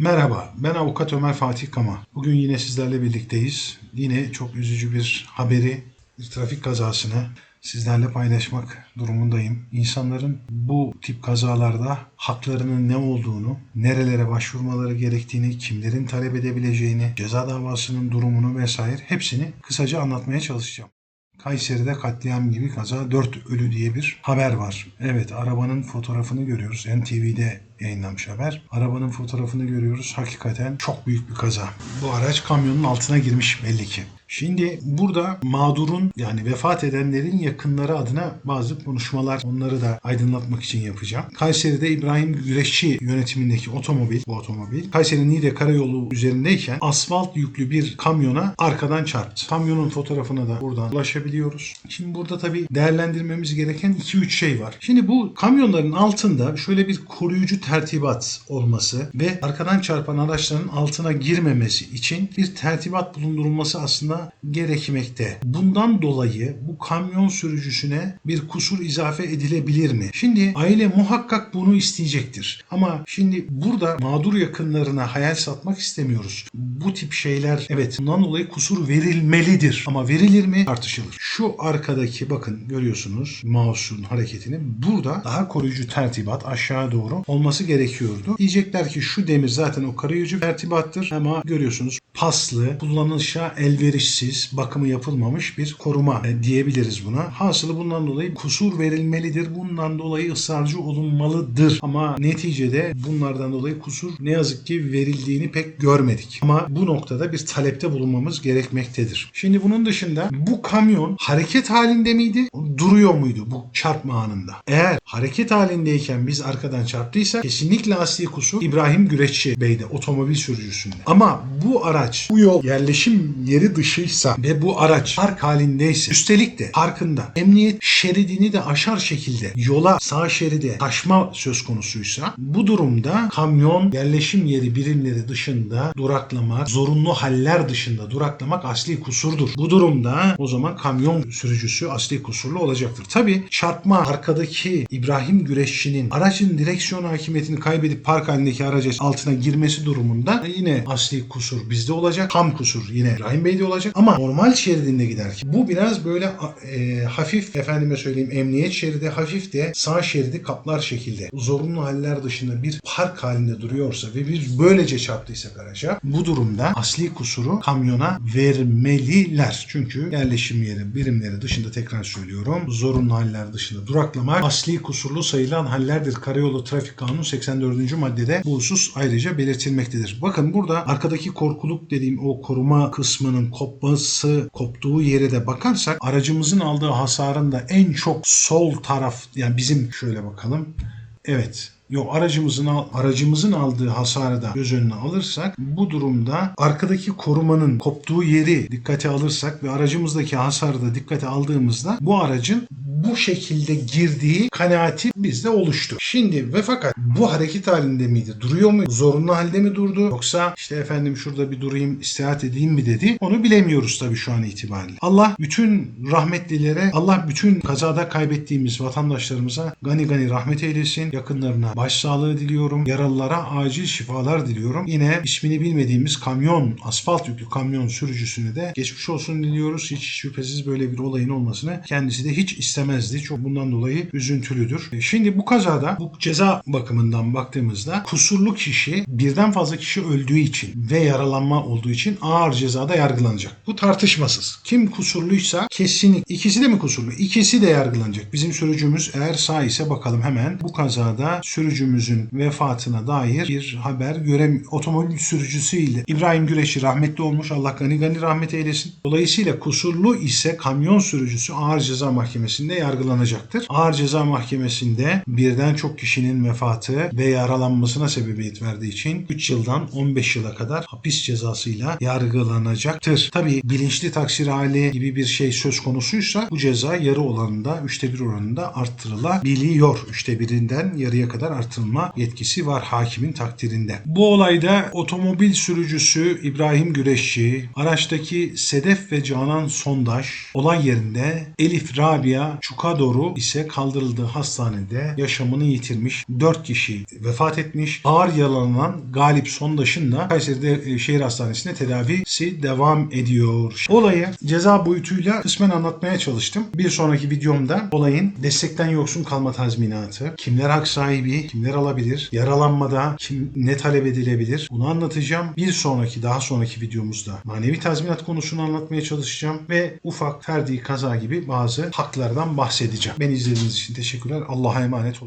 Merhaba, ben avukat Ömer Fatih Kama. Bugün yine sizlerle birlikteyiz. Yine çok üzücü bir haberi, bir trafik kazasını sizlerle paylaşmak durumundayım. İnsanların bu tip kazalarda haklarının ne olduğunu, nerelere başvurmaları gerektiğini, kimlerin talep edebileceğini, ceza davasının durumunu vesaire hepsini kısaca anlatmaya çalışacağım. Kayseri'de katliam gibi kaza 4 ölü diye bir haber var. Evet arabanın fotoğrafını görüyoruz. NTV'de yayınlanmış haber. Arabanın fotoğrafını görüyoruz. Hakikaten çok büyük bir kaza. Bu araç kamyonun altına girmiş belli ki. Şimdi burada mağdurun yani vefat edenlerin yakınları adına bazı konuşmalar onları da aydınlatmak için yapacağım. Kayseri'de İbrahim Güreşçi yönetimindeki otomobil, bu otomobil Kayseri Niğde Karayolu üzerindeyken asfalt yüklü bir kamyona arkadan çarptı. Kamyonun fotoğrafına da buradan ulaşabiliyoruz. Şimdi burada tabii değerlendirmemiz gereken 2-3 şey var. Şimdi bu kamyonların altında şöyle bir koruyucu tertibat olması ve arkadan çarpan araçların altına girmemesi için bir tertibat bulundurulması aslında gerekmekte. Bundan dolayı bu kamyon sürücüsüne bir kusur izafe edilebilir mi? Şimdi aile muhakkak bunu isteyecektir. Ama şimdi burada mağdur yakınlarına hayal satmak istemiyoruz. Bu tip şeyler evet bundan dolayı kusur verilmelidir. Ama verilir mi tartışılır. Şu arkadaki bakın görüyorsunuz mouse'un hareketini. Burada daha koruyucu tertibat aşağı doğru olması gerekiyordu. Diyecekler ki şu demir zaten o koruyucu tertibattır ama görüyorsunuz paslı, kullanışa elverişsiz, bakımı yapılmamış bir koruma e, diyebiliriz buna. Hasılı bundan dolayı kusur verilmelidir. Bundan dolayı ısrarcı olunmalıdır. Ama neticede bunlardan dolayı kusur ne yazık ki verildiğini pek görmedik. Ama bu noktada bir talepte bulunmamız gerekmektedir. Şimdi bunun dışında bu kamyon hareket halinde miydi? Duruyor muydu bu çarpma anında? Eğer hareket halindeyken biz arkadan çarptıysa kesinlikle asli kusur İbrahim Güreççi Bey'de otomobil sürücüsünde. Ama bu araç bu yol yerleşim yeri dışıysa ve bu araç park halindeyse üstelik de parkında emniyet şeridini de aşar şekilde yola sağ şeride taşma söz konusuysa bu durumda kamyon yerleşim yeri birimleri dışında duraklamak, zorunlu haller dışında duraklamak asli kusurdur. Bu durumda o zaman kamyon sürücüsü asli kusurlu olacaktır. Tabi çarpma arkadaki İbrahim Güreşçi'nin aracın direksiyon hakimiyetini kaybedip park halindeki araca altına girmesi durumunda yine asli kusur bizde olacak. Tam kusur yine İbrahim Bey'de olacak. Ama normal şeridinde giderken bu biraz böyle e, hafif efendime söyleyeyim emniyet şeridi hafif de sağ şeridi kaplar şekilde zorunlu haller dışında bir park halinde duruyorsa ve biz böylece çarptıysak araca bu durumda asli kusuru kamyona vermeliler. Çünkü yerleşim yeri birimleri dışında tekrar söylüyorum zorunlu haller dışında duraklamak asli kusurlu sayılan hallerdir. Karayolu Trafik Kanunu 84. maddede bu husus ayrıca belirtilmektedir. Bakın burada arkadaki korkuluk dediğim o koruma kısmının kopması, koptuğu yere de bakarsak aracımızın aldığı hasarın da en çok sol taraf yani bizim şöyle bakalım. Evet Yok aracımızın aracımızın aldığı hasarı da göz önüne alırsak bu durumda arkadaki korumanın koptuğu yeri dikkate alırsak ve aracımızdaki hasarı da dikkate aldığımızda bu aracın bu şekilde girdiği kanaati bizde oluştu. Şimdi ve fakat bu hareket halinde miydi? Duruyor mu? Zorunlu halde mi durdu? Yoksa işte efendim şurada bir durayım istirahat edeyim mi dedi? Onu bilemiyoruz tabii şu an itibariyle. Allah bütün rahmetlilere, Allah bütün kazada kaybettiğimiz vatandaşlarımıza gani gani rahmet eylesin. Yakınlarına başsağlığı diliyorum. Yaralılara acil şifalar diliyorum. Yine ismini bilmediğimiz kamyon, asfalt yüklü kamyon sürücüsüne de geçmiş olsun diliyoruz. Hiç şüphesiz böyle bir olayın olmasını kendisi de hiç istemezdi. Çok bundan dolayı üzüntülüdür. E, Şimdi bu kazada bu ceza bakımından baktığımızda kusurlu kişi birden fazla kişi öldüğü için ve yaralanma olduğu için ağır cezada yargılanacak. Bu tartışmasız. Kim kusurluysa kesinlikle ikisi de mi kusurlu? İkisi de yargılanacak. Bizim sürücümüz eğer sağ ise bakalım hemen bu kazada sürücümüzün vefatına dair bir haber görem otomobil sürücüsüyle İbrahim Güreşi rahmetli olmuş. Allah gani gani rahmet eylesin. Dolayısıyla kusurlu ise kamyon sürücüsü ağır ceza mahkemesinde yargılanacaktır. Ağır ceza mahkemesinde birden çok kişinin vefatı ve yaralanmasına sebebiyet verdiği için 3 yıldan 15 yıla kadar hapis cezasıyla yargılanacaktır. Tabi bilinçli taksir hali gibi bir şey söz konusuysa bu ceza yarı olanında üçte bir oranında arttırılabiliyor. Üçte birinden yarıya kadar artırılma yetkisi var hakimin takdirinde. Bu olayda otomobil sürücüsü İbrahim Güreşçi, araçtaki Sedef ve Canan Sondaş olay yerinde Elif Rabia Şukador'u ise kaldırıldığı hastanede yaşamını yitirmiş. 4 kişi vefat etmiş. Ağır yaralanan Galip Sondaş'ın da Kayseri'de e, şehir hastanesinde tedavisi devam ediyor. Olayı ceza boyutuyla kısmen anlatmaya çalıştım. Bir sonraki videomda olayın destekten yoksun kalma tazminatı, kimler hak sahibi, kimler alabilir, yaralanmada kim ne talep edilebilir bunu anlatacağım. Bir sonraki daha sonraki videomuzda manevi tazminat konusunu anlatmaya çalışacağım ve ufak ferdi kaza gibi bazı haklardan bahsedeceğim. Beni izlediğiniz için teşekkürler. Allah'a emanet olun.